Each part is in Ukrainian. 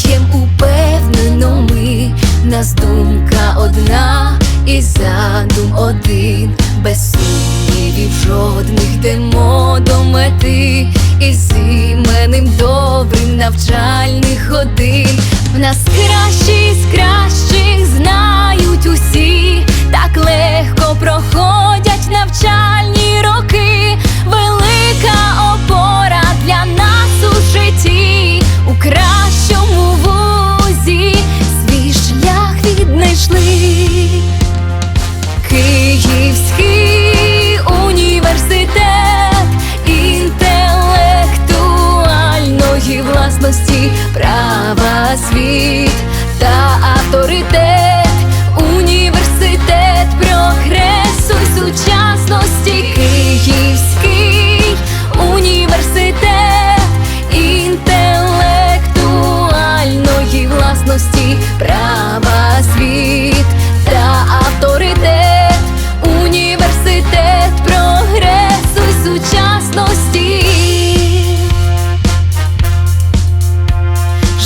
Крокуєм упевнено ми, нас думка одна і задум один, без сумнівів жодних йдемо до мети, і з іменем добрим навчальних годин. В нас кращі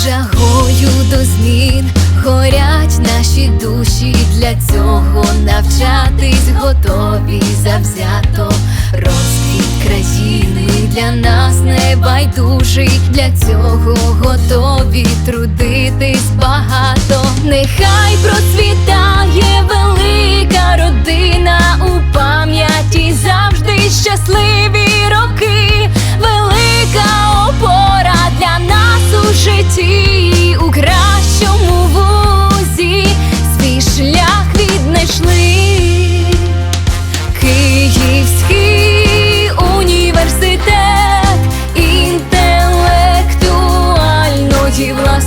Жагою до змін горять наші душі, для цього навчатись готові завзято. Розквіт країни для нас не байдужий, для цього готові трудитись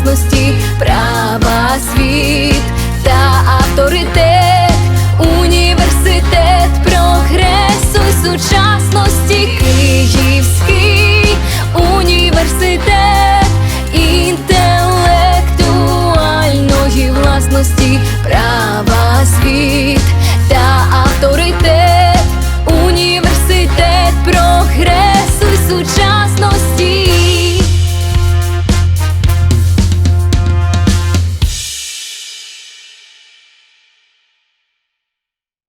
гідності, права світ та авторитет, університет, прогресу й сучасності, Київський університет, інтелектуальної власності, права світ та авторитет, університет, прогресу й сучасності.